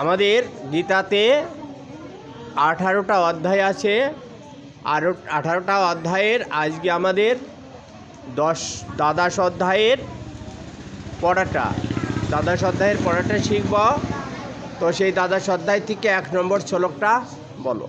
আমাদের গীতাতে আঠারোটা অধ্যায় আছে, আর আঠারোটা অধ্যায়ের আজকে আমাদের দশ দ্বাদশ অধ্যায়ের পড়াটা। দ্বাদশ অধ্যায়ের পড়াটা শিখব। তো সেই দ্বাদশ অধ্যায় থেকে এক নম্বর শ্লোকটা বলো।